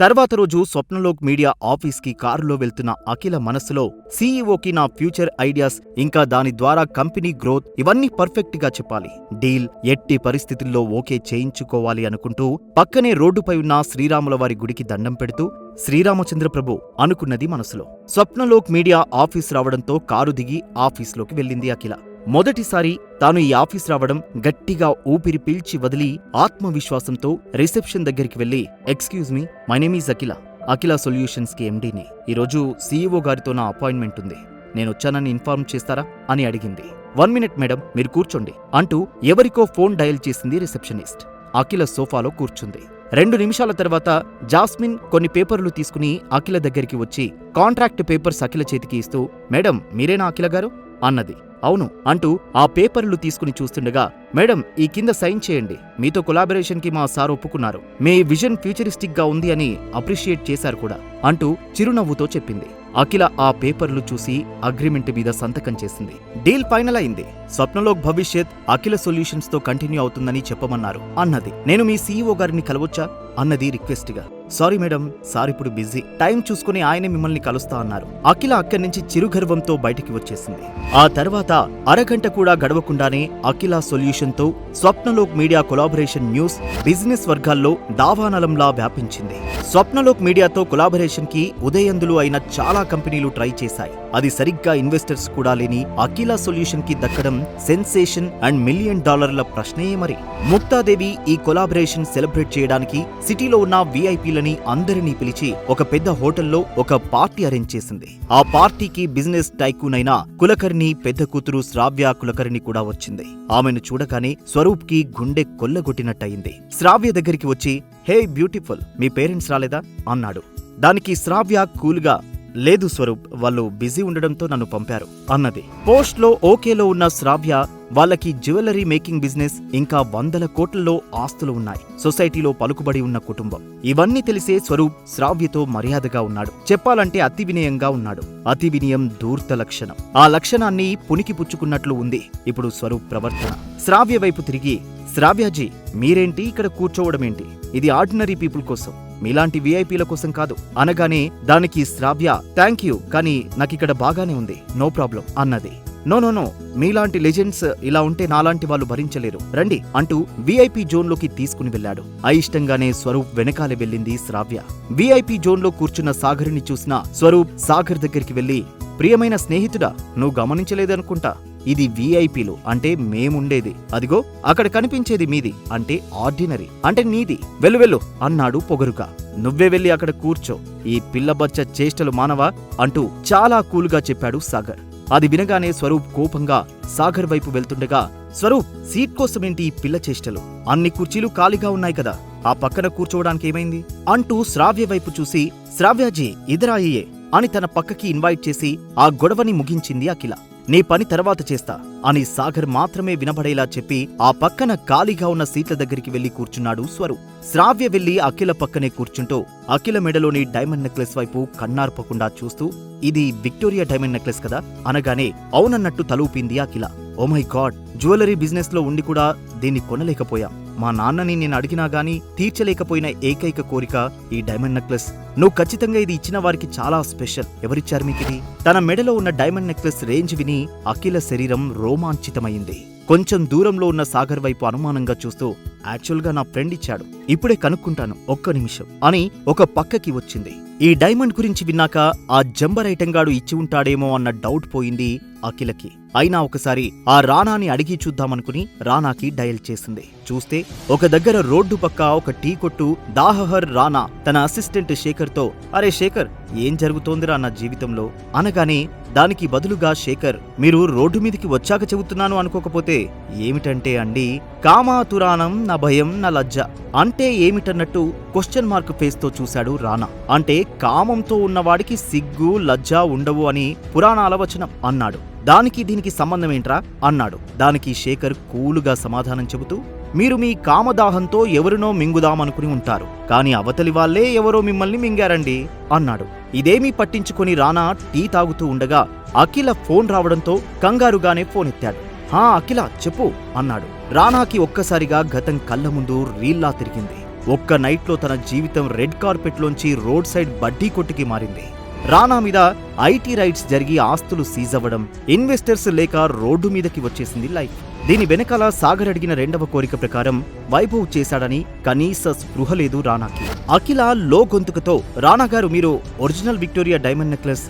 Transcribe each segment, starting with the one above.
తర్వాత రోజు స్వప్నలోక్ మీడియా ఆఫీస్కి కారులో వెళ్తున్న అఖిల మనస్సులో సీఈఓకి నా ఫ్యూచర్ ఐడియాస్ ఇంకా దాని ద్వారా కంపెనీ గ్రోత్ ఇవన్నీ పర్ఫెక్ట్గా చెప్పాలి. డీల్ ఎట్టి పరిస్థితుల్లో ఓకే చేయించుకోవాలి అనుకుంటూ పక్కనే రోడ్డుపై ఉన్న శ్రీరాముల వారి గుడికి దండం పెడుతూ శ్రీరామచంద్ర ప్రభు అనుకున్నది మనసులో. స్వప్నలోక్ మీడియా ఆఫీస్ రావడంతో కారు దిగి ఆఫీస్లోకి వెళ్ళింది అఖిల. మొదటిసారి తాను ఈ ఆఫీస్ రావడం గట్టిగా ఊపిరి పీల్చి వదిలి ఆత్మవిశ్వాసంతో రిసెప్షన్ దగ్గరికి వెళ్ళి excuse me my name is Akhila Akhila సొల్యూషన్స్కి ఎండీని ఈరోజు సీఈఓ గారితో నా అపాయింట్మెంట్ ఉంది. నేను వచ్చానని ఇన్ఫార్మ్ చేస్తారా? అని అడిగింది. వన్ మినిట్ మేడం మీరు కూర్చోండి అంటూ ఎవరికో ఫోన్ డయల్ చేసింది రిసెప్షనిస్ట్. అఖిల సోఫాలో కూర్చుంది. రెండు నిమిషాల తర్వాత జాస్మిన్ కొన్ని పేపర్లు తీసుకుని అఖిల దగ్గరికి వచ్చి కాంట్రాక్ట్ పేపర్స్ అఖిల చేతికి ఇస్తూ మేడం మీరేనా అఖిల గారు? అన్నది. అవును అంటూ ఆ పేపర్లు తీసుకుని చూస్తుండగా మేడం ఈ కింద సైన్ చేయండి. మీతో కొలాబరేషన్కి మా సార్ ఒప్పుకున్నారు. మీ విజన్ ఫ్యూచరిస్టిక్గా ఉంది అని అప్రిషియేట్ చేశారు కూడా అంటూ చిరునవ్వుతో చెప్పింది. అఖిల ఆ పేపర్లు చూసి అగ్రిమెంట్ మీద సంతకం చేసింది. డీల్ ఫైనల్ అయింది. స్వప్నలోక్ భవిష్యత్ అఖిల సొల్యూషన్స్తో కంటిన్యూ అవుతుందని చెప్పమన్నారు. అన్నది నేను మీ సీఈఓ గారిని కలవచ్చా? అన్నది రిక్వెస్ట్గా సారీ మేడం సార్ ఇప్పుడు బిజీ. టైం చూసుకుని ఆయనే మిమ్మల్ని కలుస్తా అన్నారు. అఖిల అక్కడి నుంచి చిరుగర్వంతో బయటికి వచ్చేసింది. ఆ తర్వాత అరగంట కూడా గడవకుండానే Akhila సొల్యూషన్తో Swapnalok media collaboration news business వర్గాల్లో దావానలంలా వ్యాపించింది. స్వప్నలోక్ మీడియాతో కొలాబరేషన్కి ఉదయందులు అయిన చాలా కంపెనీలు ట్రై చేశాయి. అది సరిగ్గా ఇన్వెస్టర్స్ కూడా లేని అఖిల సొల్యూషన్కి దక్కడం సెన్సేషన్ అండ్ మిలియన్ డాలర్ల ప్రశ్నే మరి. ముక్తాదేవి ఈ కొలాబరేషన్ సెలబ్రేట్ చేయడానికి సిటీలో ఉన్న విఐపీలను వాళ్ళని అందరినీ పిలిచి ఒక పెద్ద హోటల్లో ఒక పార్టీ అరేంజ్ చేసింది. ఆ పార్టీకి బిజినెస్ టైకూన్ అయిన కులకర్ణి పెద్ద కూతురు శ్రావ్య కులకర్ణి కూడా వచ్చింది. ఆమెను చూడగానే స్వరూప్కి గుండె కొల్లగొట్టినట్టయింది. శ్రావ్య దగ్గరికి వచ్చి హే బ్యూటిఫుల్ మీ పేరెంట్స్ రాలేదా? అన్నాడు. దానికి శ్రావ్య కూల్గా లేదు స్వరూప్ వాళ్ళు బిజీ ఉండడంతో నన్ను పంపారు అన్నది. పోస్ట్లో ఓకేలో ఉన్న శ్రావ్య వాళ్ళకి జ్యువెలరీ మేకింగ్ బిజినెస్ ఇంకా వందల కోట్లలో ఆస్తులు ఉన్నాయి. సొసైటీలో పలుకుబడి ఉన్న కుటుంబం. ఇవన్నీ తెలిసే స్వరూప్ శ్రావ్యతో మర్యాదగా ఉన్నాడు. చెప్పాలంటే అతి వినయంగా ఉన్నాడు. అతి వినయం ధూర్త లక్షణం. ఆ లక్షణాన్ని పునికి పుచ్చుకున్నట్లు ఉంది. ఇప్పుడు స్వరూప్ ప్రవర్తన. శ్రావ్య వైపు తిరిగి శ్రావ్యాజీ మీరేంటి ఇక్కడ కూర్చోవడమేంటి? ఇది ఆర్డినరీ పీపుల్ కోసం. మీలాంటి విఐపీల కోసం కాదు. అనగానే దానికి శ్రావ్య థ్యాంక్ యూ కానీ నాకిక్కడ బాగానే ఉంది. నో ప్రాబ్లం అన్నది. No no no. మీలాంటి లెజెండ్స్ ఇలా ఉంటే నాలాంటి వాళ్ళు భరించలేరు. రండి అంటూ విఐపి జోన్లోకి తీసుకుని వెళ్ళాడు. అయిష్టంగానే స్వరూప్ వెనకాలే వెళ్ళింది శ్రావ్య. వీఐపీ జోన్లో కూర్చున్న సాగర్ని చూసిన స్వరూప్ సాగర్ దగ్గరికి వెళ్ళి ప్రియమైన స్నేహితుడా నువ్వు గమనించలేదనుకుంటా. ఇది విఐపీలు అంటే మేముండేది. అదిగో అక్కడ కనిపించేది మీది అంటే ఆర్డినరీ అంటే నీది. వెళ్ళు వెళ్ళు అన్నాడు పొగరుగా. నువ్వే వెళ్ళి అక్కడ కూర్చో. ఈ పిల్లబచ్చ చేష్టలు మానవా? అంటూ చాలా కూల్గా చెప్పాడు సాగర్. అది వినగానే స్వరూప్ కోపంగా సాగర్ వైపు వెళ్తుండగా స్వరూప్ సీట్ కోసమేంటి ఈ పిల్ల చేష్టలు? అన్ని కుర్చీలు ఖాళీగా ఉన్నాయి కదా. ఆ పక్కన కూర్చోవడానికి ఏమైంది? అంటూ శ్రావ్య వైపు చూసి శ్రావ్యాజీ ఇదరాయే అని తన పక్కకి ఇన్వైట్ చేసి ఆ గొడవని ముగించింది అఖిల. నీ పని తర్వాత చేస్తా అని సాగర్ మాత్రమే వినబడేలా చెప్పి ఆ పక్కన ఖాళీగా ఉన్న సీట్ల దగ్గరికి వెళ్ళి కూర్చున్నాడు స్వరు. శ్రావ్య వెళ్ళి అఖిల పక్కనే కూర్చుంటూ అఖిల మెడలోని డైమండ్ నెక్లెస్ వైపు కన్నార్పకుండా చూస్తూ ఇది విక్టోరియా డైమండ్ నెక్లెస్ కదా? అనగానే అవునన్నట్టు తలూపింది Akhila. Oh my god jewellery బిజినెస్లో ఉండి కూడా దీన్ని కొనలేకపోయాం. మా నాన్నని నేను అడిగినా గానీ తీర్చలేకపోయిన ఏకైక కోరిక ఈ డైమండ్ నెక్లెస్. నువ్వు ఖచ్చితంగా ఇది ఇచ్చిన వారికి చాలా స్పెషల్. ఎవరిచ్చారు మీకు ఇది? తన మెడలో ఉన్న డైమండ్ నెక్లెస్ రేంజ్ విని అఖిల శరీరం రోమాంచితమైంది. కొంచెం దూరంలో ఉన్న సాగర్ వైపు అనుమానంగా చూస్తూ యాక్చువల్గా నా ఫ్రెండ్ ఇచ్చాడు. ఇప్పుడే కనుక్కుంటాను ఒక్క నిమిషం. అని ఒక పక్కకి వచ్చింది. ఈ డైమండ్ గురించి విన్నాక ఆ జంబర్ ఐటంగాడు ఇచ్చి ఉంటాడేమో అన్న డౌట్ పోయింది అఖిలకి. అయినా ఒకసారి ఆ రానాని అడిగి చూద్దామనుకుని రానాకి డయల్ చేసింది. చూస్తే ఒక దగ్గర రోడ్డు పక్క ఒక టీ కొట్టు దాహహర్ రానా తన అసిస్టెంట్ శేఖర్తో అరే శేఖర్ ఏం జరుగుతోందిరా నా జీవితంలో? అనగానే దానికి బదులుగా శేఖర్ మీరు రోడ్డు మీదికి వచ్చాక చెబుతున్నాను అనుకోకపోతే ఏమిటంటే అండి కామాతురానం నా భయం నా లజ్జ. అంటే ఏమిటన్నట్టు క్వశ్చన్ మార్క్ ఫేస్తో చూశాడు రానా. అంటే కామంతో ఉన్నవాడికి సిగ్గు లజ్జ ఉండవు అని పురాణాల వచనం అన్నాడు. దానికి దీనికి సంబంధం ఏంట్రా? అన్నాడు. దానికి శేఖర్ కూలుగా సమాధానం చెబుతూ మీరు మీ కామదాహంతో ఎవరినో మింగుదామనుకుని ఉంటారు. కాని అవతలి వాళ్ళే ఎవరో మిమ్మల్ని మింగారండి అన్నాడు. ఇదేమీ పట్టించుకొని రానా టీ తాగుతూ ఉండగా అఖిల ఫోన్ రావడంతో కంగారుగానే ఫోన్ ఎత్తాడు. హా అఖిల చెప్పు అన్నాడు. రానాకి ఒక్కసారిగా గతం కళ్ళ ముందు రీల్లా తిరిగింది. ఒక్క నైట్లో తన జీవితం రెడ్ కార్పెట్లోంచి రోడ్ సైడ్ బడ్డీ కొట్టుకి మారింది. రానా మీద ఐటీ రైట్స్ జరిగి ఆస్తులు సీజ్ అవ్వడం ఇన్వెస్టర్స్ లేక రోడ్డు మీదకి వచ్చేసింది లైఫ్. దీని వెనకాల సాగర్ అడిగిన రెండవ కోరిక ప్రకారం వైభవ్ చేశాడని కనీస స్పృహ లేదు రానాకి అఖిల లో గొంతుకతో రానా గారు మీరు ఒరిజినల్ విక్టోరియా డైమండ్ నెక్లెస్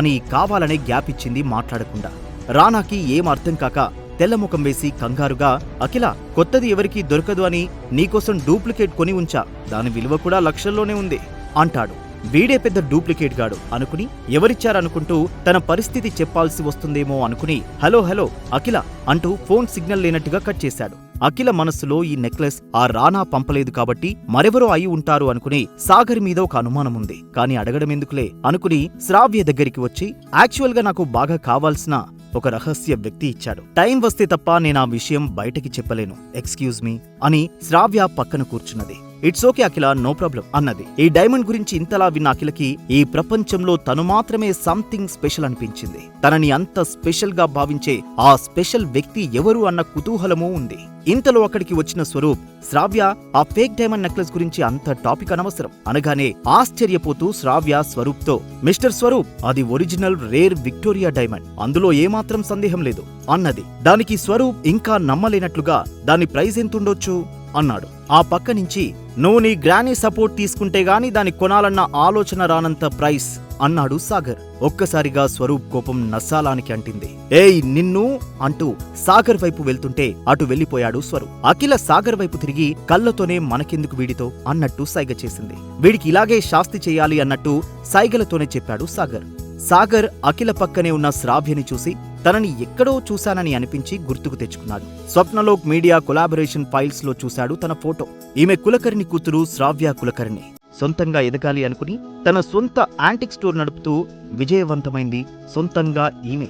అని కావాలనే గ్యాప్ ఇచ్చింది మాట్లాడకుండా. రానాకి ఏం అర్థం కాక తెల్లముఖం వేసి కంగారుగా అఖిల కొత్తది ఎవరికీ దొరకదు అని నీకోసం డూప్లికేట్ కొని ఉంచా. దాని విలువ కూడా లక్షల్లోనే ఉంది అంటాడు. వీడే పెద్ద డూప్లికేట్ గాడు అనుకుని ఎవరిచ్చారనుకుంటూ తన పరిస్థితి చెప్పాల్సి వస్తుందేమో అనుకుని హలో హలో అఖిల అంటూ ఫోన్ సిగ్నల్ లేనట్టుగా కట్ చేశాడు. అఖిల మనస్సులో ఈ నెక్లెస్ ఆ రానా పంపలేదు కాబట్టి మరెవరో అయి ఉంటారు అనుకుని సాగర్ మీద ఒక అనుమానం ఉంది. కానీ అడగడం ఎందుకులే అనుకుని శ్రావ్య దగ్గరికి వచ్చి యాక్చువల్గా నాకు బాగా కావాల్సిన ఒక రహస్య వ్యక్తి ఇచ్చాడు. టైం వస్తే తప్ప నేను ఆ విషయం బయటకి చెప్పలేను. ఎక్స్క్యూజ్ మీ అని శ్రావ్య పక్కన కూర్చున్నది. It's okay Akhila no problem అన్నది. ఈ డైమండ్ గురించి ఇంతలా విన్న అఖిలకి ఈ ప్రపంచంలో తను మాత్రమే సంథింగ్ స్పెషల్ అనిపించింది. తనని అంత స్పెషల్గా భావించే ఆ స్పెషల్ వ్యక్తి ఎవరు అన్న కుతూహలమూ ఉంది. ఇంతలో అక్కడికి వచ్చిన స్వరూప్ శ్రావ్య ఆ ఫేక్ డైమండ్ నెక్లెస్ గురించి అంత టాపిక్ అనవసరం. అనగానే ఆశ్చర్యపోతూ శ్రావ్య స్వరూప్తో మిస్టర్ స్వరూప్ అది ఒరిజినల్ రేర్ విక్టోరియా డైమండ్ అందులో ఏమాత్రం సందేహం లేదు అన్నది. దానికి స్వరూప్ ఇంకా నమ్మలేనట్లుగా దాని ప్రైజ్ ఎంతుండొచ్చు? అన్నాడు. ఆ పక్క నుంచి నువ్వు నీ గ్రానీ సపోర్ట్ తీసుకుంటే గాని దాన్ని కొనాలన్న ఆలోచన రానంత ప్రైస్ అన్నాడు సాగర్. ఒక్కసారిగా స్వరూప్ కోపం నస్సాలానికి అంటింది. ఏయ్ నిన్ను అంటూ సాగర్ వైపు వెళ్తుంటే అటు వెళ్ళిపోయాడు స్వరూప్. అఖిల సాగర్ వైపు తిరిగి కళ్ళతోనే మనకెందుకు వీడితో అన్నట్టు సైగ చేసింది. వీడికి ఇలాగే శాస్తి చేయాలి అన్నట్టు సైగలతోనే చెప్పాడు సాగర్. సాగర్ అఖిల పక్కనే ఉన్న శ్రావ్యని చూసి తనని ఎక్కడో చూశానని అనిపించి గుర్తుకు తెచ్చుకున్నాడు. స్వప్నలోక్ మీడియా కొలాబరేషన్ ఫైల్స్లో చూశాడు తన ఫోటో. ఈమె కులకర్ణి కూతురు శ్రావ్య కులకర్ణి. సొంతంగా ఎదగాలి అనుకుని తన సొంత యాంటిక్ స్టోర్ నడుపుతూ విజయవంతమైంది సొంతంగా ఈమె.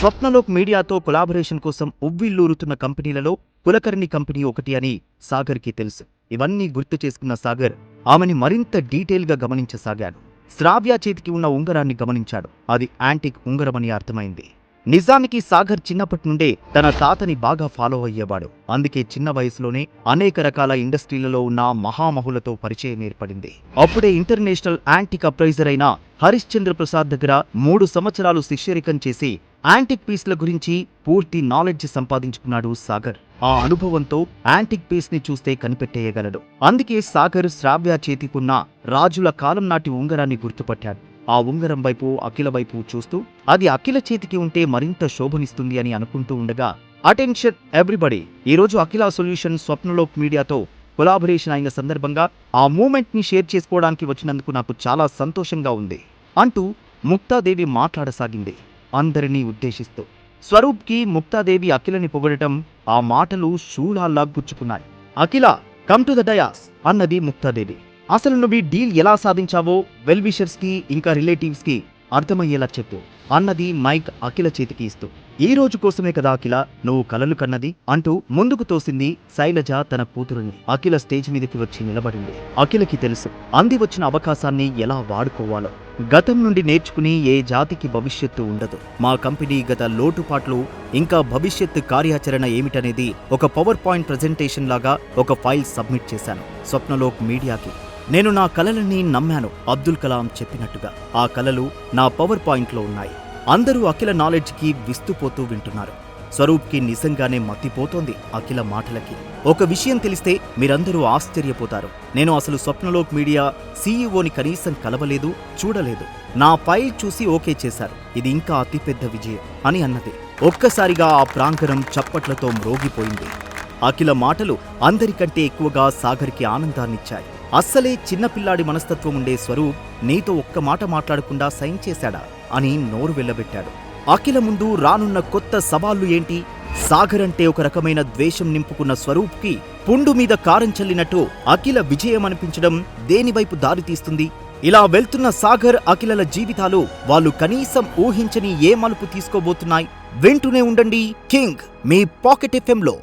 స్వప్నలోక్ మీడియాతో కొలాబరేషన్ కోసం ఉవ్విల్లూరుతున్న కంపెనీలలో కులకర్ణి కంపెనీ ఒకటి అని సాగర్కి తెలుసు. ఇవన్నీ గుర్తు చేసుకున్న సాగర్ ఆమెని మరింత డీటెయిల్గా గమనించసాగాడు. శ్రావ్య చేతికి ఉన్న ఉంగరాన్ని గమనించాడు. అది యాంటిక్ ఉంగరమని అర్థమైంది. నిజానికి సాగర్ చిన్నప్పటి నుండే తన తాతని బాగా ఫాలో అయ్యేవాడు. అందుకే చిన్న వయసులోనే అనేక రకాల ఇండస్ట్రీలలో ఉన్న మహామహులతో పరిచయం ఏర్పడింది. అప్పుడే ఇంటర్నేషనల్ యాంటిక్ అప్రైజర్ అయిన హరిశ్చంద్ర ప్రసాద్ దగ్గర మూడు సంవత్సరాలు శిష్యరికం చేసి యాంటిక్ పీస్ల గురించి పూర్తి నాలెడ్జ్ సంపాదించుకున్నాడు సాగర్. ఆ అనుభవంతో యాంటిక్ పీస్ని చూస్తే కనిపెట్టేయగలడు. అందుకే సాగర్ శ్రావ్య చేతికున్న రాజుల కాలం నాటి ఉంగరాన్ని గుర్తుపట్టాడు. ఆ ఉంగరం వైపు అఖిల వైపు చూస్తూ అది అఖిల చేతికి ఉంటే మరింత శోభనిస్తుంది అని అనుకుంటూ ఉండగా అటెన్షన్ ఎవ్రీబడి! ఈ రోజు అఖిల సొల్యూషన్ స్వప్నలోక్ మీడియాతో కొలాబరేషన్ అయిన సందర్భంగా ఆ మూమెంట్ని షేర్ చేసుకోవడానికి వచ్చినందుకు నాకు చాలా సంతోషంగా ఉంది అంటూ ముక్తాదేవి మాట్లాడసాగింది అందరినీ ఉద్దేశిస్తూ. స్వరూప్కి ముక్తాదేవి అఖిలని పొగడటం ఆ మాటలు శూలాల్లా గుచ్చుకున్నాయి Akhila come to the dais అన్నది ముక్తాదేవి. అసలు నువ్వు ఈ డీల్ ఎలా సాధించావో వెల్ ఇంకా రిలేటివ్స్కి అర్థమయ్యేలా చెప్పు. అన్నది మైక్ అఖిల చేతికి ఇస్తూ. ఈ రోజు కోసమే కదా అఖిల నువ్వు కలలు కన్నది? అంటూ ముందుకు తోసింది శైలజ తన కూతురుని. అఖిల స్టేజ్ మీదకి వచ్చి నిలబడింది. అఖిలకి తెలుసు అంది వచ్చిన అవకాశాన్ని ఎలా వాడుకోవాలో. గతం నుండి నేర్చుకుని ఏ జాతికి భవిష్యత్తు ఉండదు. మా కంపెనీ గత లోటుపాట్లు ఇంకా భవిష్యత్తు కార్యాచరణ ఏమిటనేది ఒక పవర్ పాయింట్ ప్రజెంటేషన్ లాగా ఒక ఫైల్ సబ్మిట్ చేశాను. స్వప్నలోక్ మీడియాకి. నేను నా కలలని నమ్మాను అబ్దుల్ కలాం చెప్పినట్టుగా. ఆ కలలు నా పవర్ పాయింట్లో ఉన్నాయి. అందరూ అఖిల నాలెడ్జ్కి విస్తుపోతూ వింటున్నారు. స్వరూప్కి నిజంగానే మత్తిపోతోంది అఖిల మాటలకి. ఒక విషయం తెలిస్తే మీరందరూ ఆశ్చర్యపోతారు. నేను అసలు స్వప్నలోక్ మీడియా సీఈఓని కనీసం కలవలేదు చూడలేదు. నా ఫైల్ చూసి ఓకే చేశారు. ఇది ఇంకా అతిపెద్ద విజయం అని అన్నది. ఒక్కసారిగా ఆ ప్రాంగణం చప్పట్లతో మ్రోగిపోయింది. అఖిల మాటలు అందరికంటే ఎక్కువగా సాగర్కి ఆనందాన్నిచ్చాయి. అస్సలే చిన్నపిల్లాడి మనస్తత్వం ఉండే స్వరూప్ నీతో ఒక్క మాట మాట్లాడకుండా సైన్ చేశాడా అని నోరు వెళ్ళబెట్టాడు అఖిల ముందు రానున్న కొత్త సవాళ్ళు ఏంటి? సాగర్ అంటే ఒక రకమైన ద్వేషం నింపుకున్న స్వరూప్కి పుండు మీద కారం చల్లినట్టు అఖిల విజయం అనిపించడం దేనివైపు దారితీస్తుంది ఇలా వెళ్తున్న సాగర్ అఖిలల జీవితాలు వాళ్ళు కనీసం ఊహించని ఏ మలుపు తీసుకోబోతున్నాయి? వింటూనే ఉండండి కింగ్ మీ పాకెట్ ఎఫ్ఎంలో.